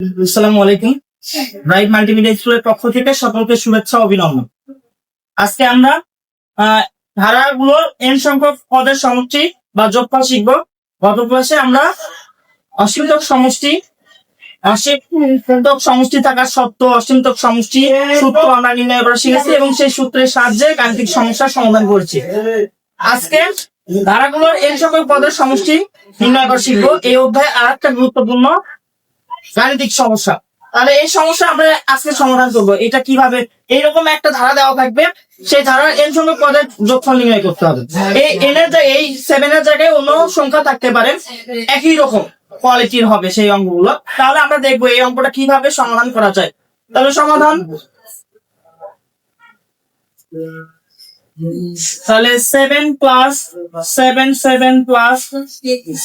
আসসালামু আলাইকুম। Right multimedia স্কুলের পক্ষ থেকে শুভেচ্ছা অভিনন্দন। আজকে আমরা এন সংখ্যক পদের সমষ্টি বা আমরা সমষ্টি থাকার সত্ত্বেও অসীমতক সমষ্টি সূত্র আমরা নির্ণয় করা শিখেছি এবং সেই সূত্রের সাহায্যে গাণিতিক সমস্যার সমাধান করেছি। আজকে ধারাগুলোর এন সংখ্যক পদের সমষ্টি নির্ণয় করা শিখব। এই অধ্যায়ে আর গুরুত্বপূর্ণ গাণিতিক সমস্যা। তাহলে এই সমস্যা আমরা আজকে সমাধান করব। এটা কীভাবে? এইরকম একটা ধারা দেওয়া থাকবে। সেই ধারার এন সংখ্যক পদের যোগফল নির্ণয় করতে হবে। এই এন এর এই সেভেন এর জায়গায় অন্য সংখ্যা থাকতে পারে। একই রকম কোয়ালিটির হবে সেই অঙ্কগুলো। তাহলে আমরা দেখব এই অঙ্কটা কীভাবে সমাধান করা যায়। তাহলে সমাধান তাহলে seven plus seven seven plus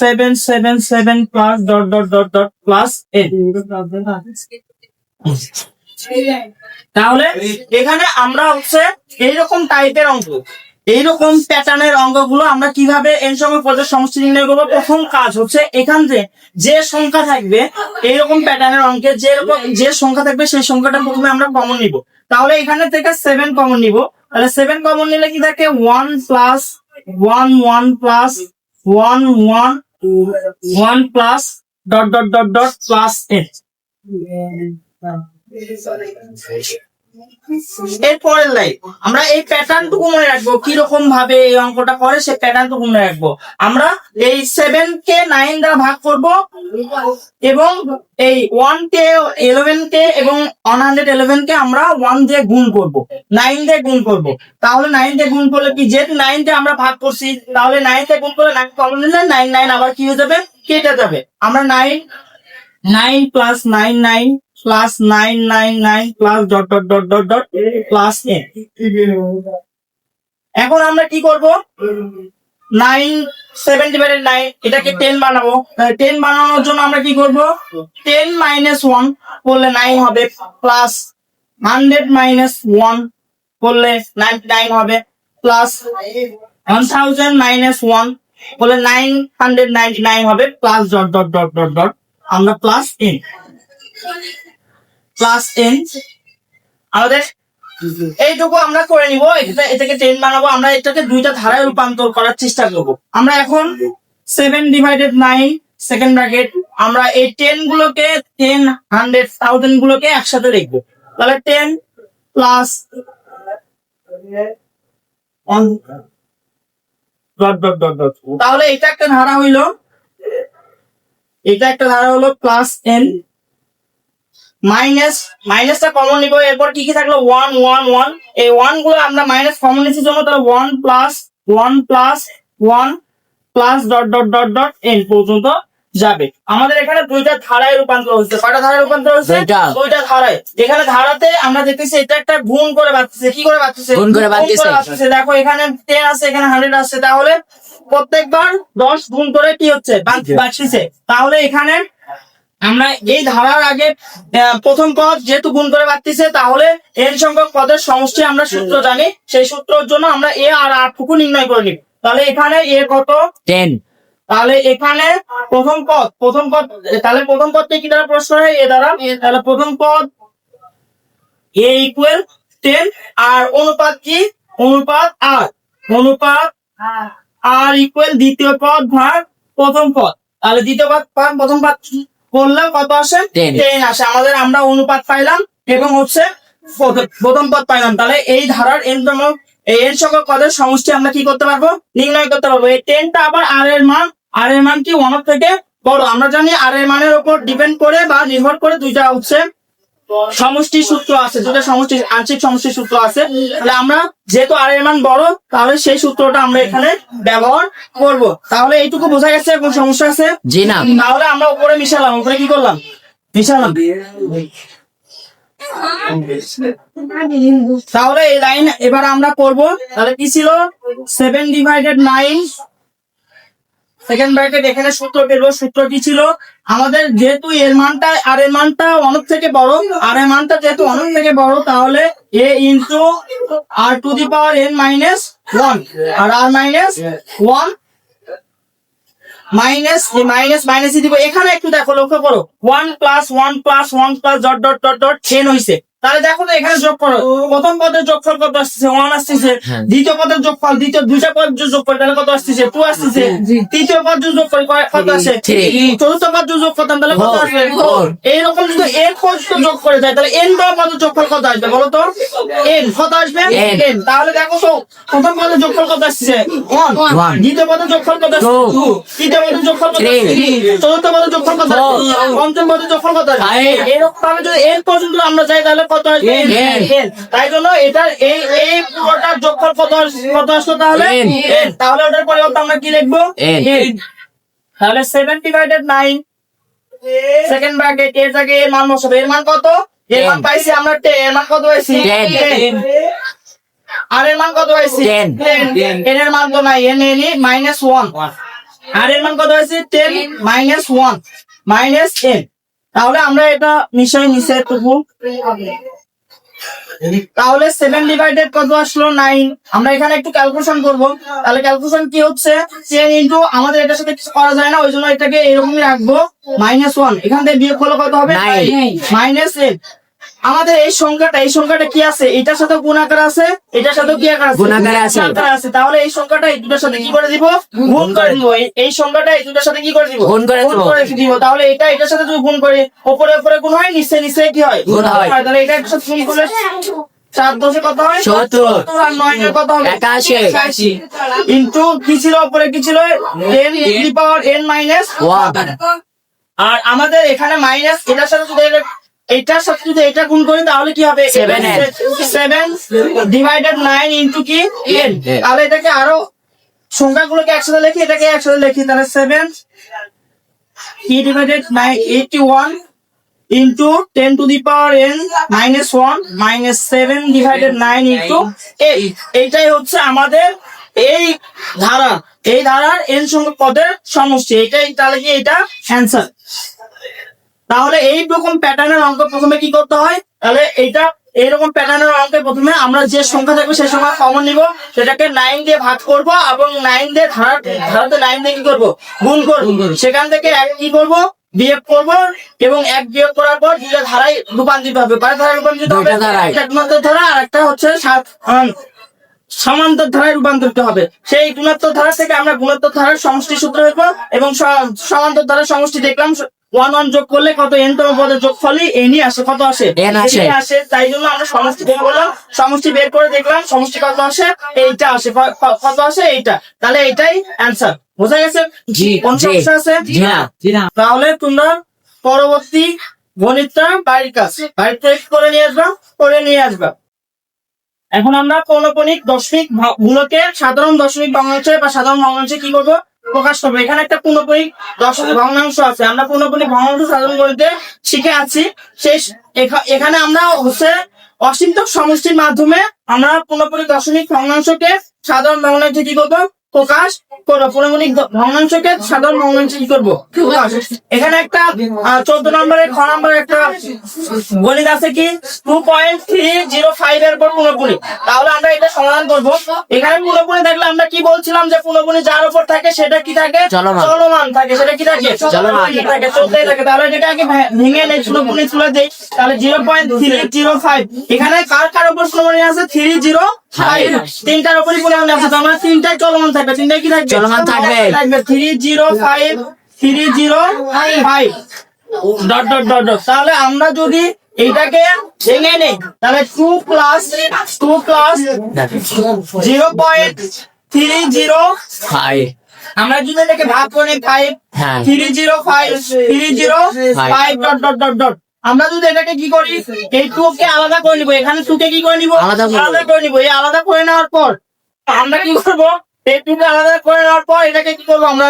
seven seven seven plus dot dot dot dot plus তাহলে এখানে আমরা হচ্ছে এইরকম টাইপের অঙ্ক, এইরকম প্যাটার্নের অঙ্কগুলো আমরা কীভাবে এন সময় পর্যায়ে সমষ্টি নির্ণয় করব? প্রথম কাজ হচ্ছে এখান থেকে যে সংখ্যা থাকবে, এইরকম প্যাটার্নের অঙ্কে যে যে সংখ্যা থাকবে সেই সংখ্যাটা প্রথমে আমরা কমন নিব। তাহলে এখানে থেকে সেভেন কমন নিব। তাহলে সেভেন কমন নিলে কি থাকে? One plus one one plus one one one plus dot dot dot dot plus eight এরপরের লাইন আমরা এই প্যাটার্নটুকু মনে রাখব, কীরকম ভাবে এই অঙ্কটা করে সে প্যাটার্নটুকু মনে রাখব। আমরা এই সেভেন কে নাইন দ্বারা ভাগ করব, এবং এই ওয়ান কে ইলেভেন কে এবং ওয়ান হান্ড্রেড ইলেভেন কে আমরা ওয়ান দিয়ে গুণ করব নাইন দিয়ে গুণ করব। তাহলে নাইন দিয়ে গুণ করলে কি, যেহেতু নাইন দিয়ে আমরা ভাগ করছি, তাহলে নাইন দিয়ে গুণ করলে নাইন কমন নিলে নাইন নাইন আবার কি হয়ে যাবে? কেটে যাবে। আমরা nine nine plus nine nine plus nine nine nine plus dot dot dot dot dot plus n এখন আমরা কি করব? নাইন সেভেন ডিভাইডেড নাইন এটাকে টেন বানাবো। টেন বানানোর জন্য আমরা কি করব? টেন মাইনাস ওয়ান করলে নাইন হবে প্লাস হান্ড্রেড মাইনাস ওয়ান করলে নাইনটি নাইন হবে plus one thousand minus one করলে নাইন হান্ড্রেড নাইনটি নাইন হবে plus dot dot dot dot dot আমরা প্লাস এন প্লাস এন আমাদের এইটুকু আমরা করে নিব এটা এটাকে টেন বানাবো আমরা এটাকে দুইটা ধারায় রূপান্তর করার চেষ্টা করব। আমরা এখন seven divided nine second bracket আমরা এই টেন গুলোকে টেন হান্ড্রেড থাউজেন্ড গুলোকে একসাথে লিখব। তাহলে টেন প্লাস তাহলে এটা একটা ধারা হইল এটা একটা ধারা হলো প্লাস এন মাইনাস মাইনাসটা কমন নিব। এরপর কি কি থাকল? ওয়ান ওয়ান ওয়ান এই ওয়ানগুলো আমরা মাইনাস কমন নিচ্ছি জন্য তাহলে one plus one plus one plus dot dot dot dot n পর্যন্ত যাবে। আমাদের এখানে দুইটা ধারায় রূপান্তর হচ্ছে কয়টা ধারায় রূপান্তর হচ্ছে দুইটা। ধারায়। এখানে ধারাতে আমরা দেখতেছি এটা একটা গুণ করে বাড়তেছে। কি করে বাড়তেছে? গুণ করে বাড়তেছে। দেখো এখানে টেন আছে এখানে হান্ড্রেড আছে। তাহলে প্রত্যেকবার দশ গুণ করে কি হচ্ছে? বাড়- বাড়তেছে। তাহলে এখানে আমরা এই ধারার আগে আহ, প্রথম পদ যেহেতু গুণ করে বাড়তেছে তাহলে এর সংখ্যক পদের সমষ্টি আমরা সূত্র জানি। সেই সূত্রের জন্য আমরা এ আর আর টুকু নির্ণয় করে নিব। তাহলে এখানে এ কত? টেন। তাহলে এখানে প্রথম পদ প্রথম পদ তাহলে প্রথম পদটি কি দ্বারা প্রশ্ন হয়? এ দ্বারা। তাহলে প্রথম পদ এ ইকুয়াল টেন আর অনুপাত কি? অনুপাত আর অনুপাত আর ইকুয়াল দ্বিতীয় পদ ভাগ প্রথম পদ। তাহলে দ্বিতীয় পদ ভাগ প্রথম পদ করলে কত আসে? 10 টেন আসে। আমাদের আমরা অনুপাত পাইলাম এবং হচ্ছে প্রথম- পদ পাইলাম। তাহলে এই ধারার এনতম এই এর সংখ্যক পদের সমষ্টি আমরা কি করতে পারব? নির্ণয় করতে পারব। এই টেনটা আবার আর এর মান আর এর মান কি? ওয়ান থেকে বড়। আমরা জানি আর এর মানের উপর ডিপেন্ড করে বা নির্ভর করে দুইটা হচ্ছে সমষ্টি সূত্র আছে দুটা সমষ্টি আংশিক সমষ্টি সূত্র আছে। তাহলে আমরা যেহেতু আর এর মান বড় তাহলে সেই সূত্রটা আমরা এখানে ব্যবহার করব। তাহলে এইটুকু বোঝা গেছে কোন সমস্যা আছে? জি না। তাহলে আমরা উপরে মিশালাম উপরে কি করলাম? মিশালাম। তাহলে এই লাইন এবার আমরা করব। তাহলে কি ছিল? Seven divided nine second bracket এখানে সূত্র পেল সূত্র কি ছিল? আমাদের যেহেতু এর মানটা আর এর মানটা অনেক থেকে বড়, আর এর মানটা যেহেতু অনেক থেকে বড়, তাহলে a into r to the power n minus one r r minus one minus minus minus দিব। এখানে একটু দেখো, লক্ষ্য করো। One plus one plus one plus dot dot dot dot ten হয়েছে তাহলে দেখো তো এখানে যোগ করো। প্রথম পদের যোগফল কত আসতেছে? ওয়ান আসতেছে। হ্যাঁ। দ্বিতীয় পদের যোগফল দ্বিতীয় দুইটা পদ যোগ করে তাহলে কত আসতেছে? টু আসতেছে। তৃতীয় পদ যোগ করে কত আসে? চতুর্থ পদ যোগ করতাম তাহলে কত আসবে? এইরকম যদি এন পর্যন্ত যোগ করে যায় তাহলে এন টা পদের যোগফল কত আসবে বলো তো? এন কত আসবে? এন তাহলে দেখো তো প্রথম পদের যোগফল কত আসছে ওয়ান দ্বিতীয় পদের যোগফল কত আসছে? টু তৃতীয় পদের যোগফল কত আসছে? চতুর্থ পদের যোগফল কত পঞ্চম পদের যোগফল কত আসছে এরকম ভাবে যদি এন পর্যন্ত আমরা যাই তাহলে কত। তাই জন্য এটার এই এই পুরোটার যোগফল কত কত আসলো তাহলে। তাহলে ওটার পরিবর্তে আমরা কি লিখব? তাহলে seven divided nine second bracket এর জায়গায় এর মান বসাবো। এর মান কত? এর মান পাইছি আমরা টেন এর মান কত পাইছি। আর এর মান কত পাইছি? এন এর মান তো নাই। N n minus one r এর মান কত পাইছি ten minus one minus n তাহলে আমরা এটা মিশাই নিচে টুকু তাহলে সেভেন ডিভাইডেড কত আসলো? নাইন আমরা এখানে একটু ক্যালকুলেশন করব। তাহলে ক্যালকুলেশন কি হচ্ছে? টেন ইন্টু আমাদের এটার সাথে কিছু করা যায় না ওই জন্য এটাকে এরকমই রাখব। মাইনাস ওয়ান এখান থেকে বিয়োগ করলে কত হবে. মাইনাস এন আমাদের এই সংখ্যাটা এই সংখ্যাটা কি আছে? এটার সাথে গুণ আকার আছে এটার সাথে কি আকার আছে? গুণাকার আছে। তাহলে এই সংখ্যাটা এই দুটোর সাথে কি করে দিব? গুণ করে দিব। এই- সংখ্যাটা এই দুটোর সাথে কি করে দিব? গুণ করে দিব। দিব। তাহলে এটা এটার সাথে যদি গুণ করে উপরে উপরে গুণ হয় নিচে নিচে কি হয়? গুণ হয়। তাহলে এটা একটু গুণ করলে দশে কত হয়? সত্তর। আর নয় কত হবে? একাশি। ইন্টু কি ছিল? উপরে কি ছিল? To power n minus r আমাদের এখানে মাইনাস এটার সাথে যদি এটার সাথে যদি এটা গুণ করি তাহলে কি হবে. সেভেন ডিভাইডেড নাইন ইন্টু কি? N N. তাহলে এটাকে আরও সংখ্যাগুলোকে একসাথে লিখি এটাকে একসাথে লিখি তাহলে seven E divided nine eighty one into ten to the power n minus one minus seven divided nine into eight এইটাই হচ্ছে আমাদের এই ধারা এই ধারার এন সংখ্যক পদের সমষ্টি। এটাই তাহলে কি এটা? অ্যান্সার তাহলে এই রকম প্যাটার্নের অঙ্ক প্রথমে কি করতে হয়? তাহলে এইটা এইরকম প্যাটার্নের অঙ্কে প্রথমে আমরা যে সংখ্যা থাকবে সেই সংখ্যা কমন নিব। সেটাকে নাইন দিয়ে ভাগ করব এবং নাইন দিয়ে ধারা ধারাতে নাইন দিয়ে কি করব? গুণ করব। সেখান থেকে এক কি করব? বিয়োগ করব এবং এক বিয়োগ করার পর দুটা ধারায় রূপান্তরিত হবে। কয় ধারায় রূপান্তরিত হবে। একটা গুণাত্মক ধারা আর একটা হচ্ছে সাত সমান্তর ধারায় রূপান্তরিত হবে। সেই গুণাত্মক ধারা থেকে আমরা গুণাত্মক ধারার সমষ্টি সূত্র হইব এবং সমান্তর ধারার সমষ্টি দেখলাম। ওয়ান ওয়ান যোগ করলে কত? এন তম পদের যোগ ফলে এনই আসে। কত আসে? N আসে। আসে। তাই জন্য আমরা সমষ্টি বের করলাম। সমষ্টি বের করে দেখলাম সমষ্টি কত আসে? এইটা আসে। কত আসে? এইটা। তাহলে এইটাই অ্যান্সার বোঝা গেছে? জি, কোন সমস্যা আছে? তাহলে তোমরা পরবর্তী গণিতটা বাড়ির কাজ। বাড়ির থেকে করে নিয়ে আসবা করে নিয়ে আসবা। এখন আমরা পৌনপনিক দশমিক গুণকের সাধারণ দশমিক ভগ্নাংশে বা সাধারণ ভগ্নাংশে কি করব? প্রকাশ করবে। এখানে একটা পৌনপনিক দশমিক ভগ্নাংশ আছে। আমরা পৌনপনিক ভগ্নাংশ সাধন করতে শিখে আছি। শেষ, এখা- এখানে আমরা হচ্ছে অসীমতক সমষ্টির মাধ্যমে আমরা পৌনপনিক দশমিক ভগ্নাংশকে সাধারণ ভগ্নাংশে কি করব? প্রকাশ করব পৌনপনিক ভগ্নাংশকে সাধারণ ভগ্নাংশে কি করব? এখানে একটা চোদ্দ নম্বরের খ নম্বরের একটা গণিত আছে কি? Two point three zero five এর উপর পুনঃপুনি। তাহলে আমরা এটা সমাধান করব। এখানে পুনঃপুনি থাকলে আমরা কি বলছিলাম যে যার উপর থাকে সেটা কি থাকে? চলমান। থাকে সেটা কি থাকে। থাকে? থাকে। তাহলে এটাকে আগে ভেঙে নেই পুনঃপুনি তুলে দেই। তাহলে zero point three zero five এখানে কার কার উপর পুনঃপুনি আছে? থ্রি জিরো ফাইভ তিনটার উপরই পুনঃপুনি আছে তার মানে তিনটাই চলমান থাকবে। তিনটাই কি থাকবে? চলমান থাকবে। থাকবে। Three zero five three zero five dot dot dot dot তাহলে আমরা যদি এইটাকে ভেঙে নেই তাহলে two plus two plus zero point three zero five আমরা যদি এটাকে ভাগ করে five three zero five three zero five dot dot dot dot আমরা যদি এটাকে কি করি এই টু কে আলাদা করে নিবো। এখানে টু কে কি করে নিবো? আলাদা আলাদা করে নিবো। এই আলাদা করে নেওয়ার পর আমরা কি করব? এই আলাদা করে নেওয়ার পর এটাকে কি করব আমরা?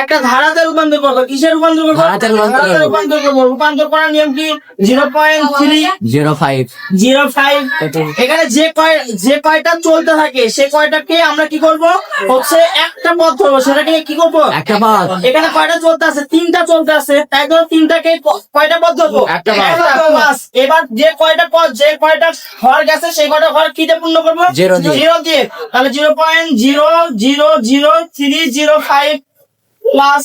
একটা ধারাতে রূপান্তর করব। কিসে রূপান্তর করব? ধারাতে রূপান্তর করব। রূপান্তর করার নিয়ম কি? Zero point three zero five zero five এখানে যে কয় যে কয়টা চলতে থাকে সে কয়টাকে আমরা কি করব? হচ্ছে একটা পথ ধরবো। সেটাকে কি করব? একটা পথ। এখানে কয়টা চলতে আছে? তিনটা চলতে আছে। তাই জন্য তিনটাকে কয়টা পথ ধরবো? একটা পথ। এবার যে কয়টা পথ যে কয়টা ঘর গেছে সেই কয়টা ঘর কি দিয়ে পূর্ণ করব? জিরো দিয়ে। তাহলে zero point zero zero zero three zero five plus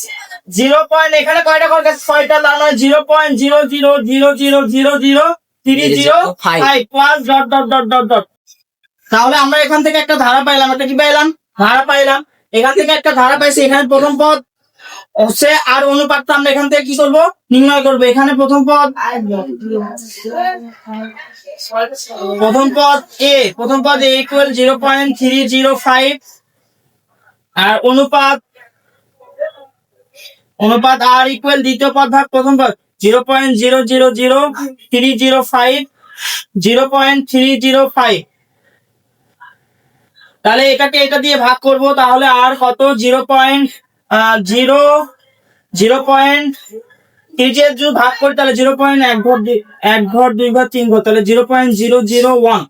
zero point এখানে কয়টা করে গেছে? ছয়টা তার মানে zero point zero zero zero zero zero zero three zero. Five plus dot dot dot dot dot তাহলে আমরা এখান থেকে একটা ধারা পাইলাম। একটা কি পাইলাম? ধারা পাইলাম। এখান থেকে একটা ধারা পাইছি। এখানে প্রথম পদ হচ্ছে আর অনুপাতটা আমরা এখান থেকে কি করব? নির্ণয় করব। এখানে প্রথম পদ প্রথম পদ এ প্রথম পদ a equal zero point three zero five r অনুপাত অনুপাত আর ইকুয়াল দ্বিতীয় পদ ভাগ প্রথম পদ zero point zero zero zero three zero five zero point three zero five তাহলে এটাকে এটা দিয়ে ভাগ করব, তাহলে আর কত? Zero point zero zero point ভাগ করি, তাহলে জিরো পয়েন্ট এক ঘর এক ঘর দুই ঘর তিন ঘর তাহলে zero point zero zero one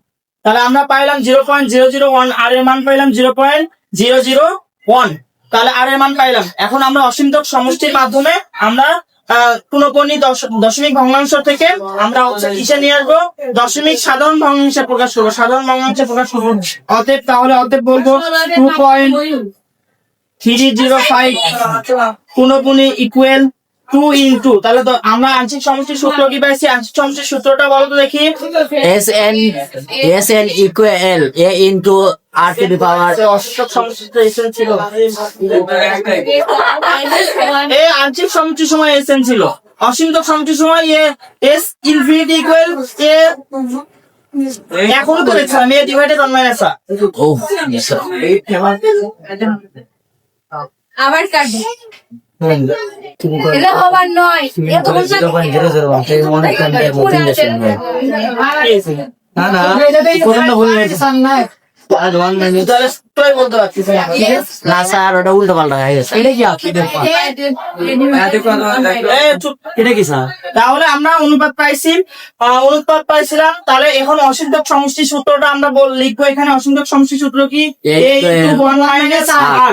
তাহলে আমরা পাইলাম zero point zero zero one r এর মান পাইলাম zero point zero zero one তাহলে আর এর মান পাইলাম। এখন আমরা অসীমতক সমষ্টির মাধ্যমে আমরা পুনঃপনি দশমিক ভগ্নাংশ থেকে আমরা কিসে নিয়ে আসব? দশমিক সাধারণ ভগ্নাংশে প্রকাশ করব। সাধারণ ভগ্নাংশে প্রকাশ করব। অতএব তাহলে অতএব বলব two point three zero five পুনঃপুনি equal to into তাহলে তো আমরা আংশিক সমষ্টির সূত্র কি পাইছি? আংশিক সমষ্টির সূত্রটা বলো তো দেখি। S n S n equal a into r to the power অষ্টক সমষ্টিতে এসেন ছিল। এ আংশিক সমষ্টির সময় এসেন ছিল। অসীমতক সমষ্টির সময় a S infinity equal a এখনও তো দেখছিলাম এ ডিভাইডেড অন মাইনাস ও আবার কাটবে। এটা হবার নয়। না না তাহলে সূত্রই বলতে পারছিস না না স্যার ওটা উল্টো পাল্টা হয়ে গেছে। এটা কি আপনি এ, চুপ। এটা কি স্যার? তাহলে আমরা অনুপাত পাইছি অনুপাত পাইছিলাম তাহলে এখন অসীমতক সমষ্টি সূত্রটা আমরা লিখব এখানে। অসীমতক সমষ্টি সূত্র কি? ওয়ান মাইনাস আর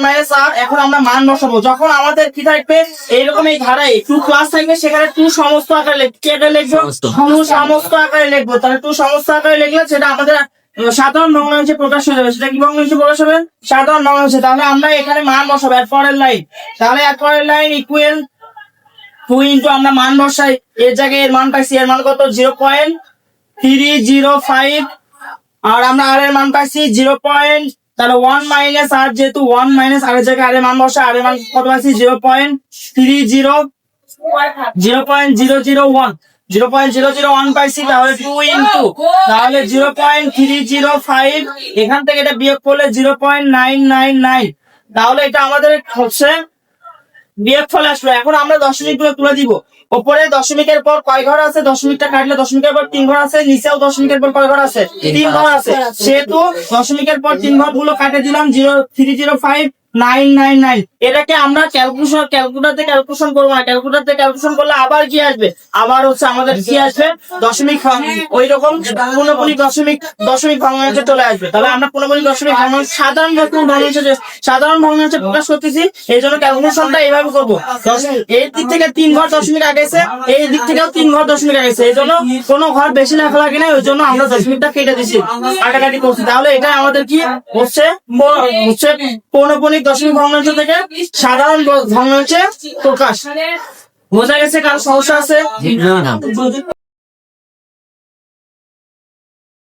মাইনাস এখন আমরা মান বসাবো। যখন আমাদের কি থাকবে? এইরকম এই ধারায় টু ক্লাস থাকবে সেখানে টু সমস্ত আকারে লিখ- লিখব? সমস্ত। টু সমস্ত আকারে লিখব। তাহলে টু সমস্ত আকারে লিখলে সেটা আমাদের সাধারণ ভগ্নাংশে প্রকাশ হয়ে যাবে। সেটা কি ভগ্নাংশে প্রকাশ হবে? সাধারণ ভগ্নাংশে তাহলে আমরা এখানে মান বসাবো এর পরের লাইন তাহলে এর পরের লাইন ইকুয়েল টু ইন্টু আমরা মান বসাই। এর জায়গায় এর মান পাইছি, এর মান কত? Zero point three zero five r আমরা আর এর মান পাইছি জিরো পয়েন্ট তাহলে ওয়ান মাইনাস আর যেহেতু ওয়ান মাইনাস আর এর জায়গায় আর এর মান বসা আর এর মান কত পাইছি? Zero point three zero zero point zero zero one zero point zero zero one পাইছি তাহলে টু ইন্টু তাহলে zero point three zero five এখান থেকে এটা বিয়োগ করলে zero point nine nine nine. তাহলে এটা আমাদের হচ্ছে বিয়োগ ফলে আসলো এখন আমরা দশমিকগুলো তুলে দিব। ওপরে দশমিকের পর কয় ঘর আছে? দশমিকটা কাটলে দশমিকের পর তিন ঘর আছে নিচেও দশমিকের পর কয় ঘর আছে? তিন ঘর আছে। সেহেতু দশমিকের পর তিন ঘরগুলো কাটে দিলাম zero three zero five. Nine nine nine. এটাকে আমরা ক্যালকুলেশন ক্যালকুলেটারতে ক্যালকুলেশন করব না। ক্যালকুলেটারতে ক্যালকুলেশন করলে আবার কি আসবে? আবার হচ্ছে আমাদের কি আসবে? দশমিক ওই রকম পুনঃপুনি দশমিক দশমিক ভগ্নাংশে চলে আসবে। তাহলে আমরা পুনঃপুনি দশমিক ভগ্নাংশ সাধারণ ভগ্ন- ভগ্নাংশে সাধারণ ভগ্নাংশে প্রকাশ করতেছি, এই জন্য ক্যালকুলেশনটা এইভাবে করব। এই দিক থেকে তিন ঘর দশমিক আগেছে এই দিক থেকেও তিন ঘর দশমিক আগেছে এই জন্য কোনো ঘর বেশি লেখা লাগে না ওই জন্য আমরা দশমিকটা কেটে দিছি, কাটাকাটি করছি। তাহলে এটা আমাদের কি হচ্ছে? হচ্ছে পৌনপনিক দশমিক ভগ্নাংশ থেকে সাধারণ ভগ্নাংশে প্রকাশ। বোঝা গেছে কারও সমস্যা আছে? না না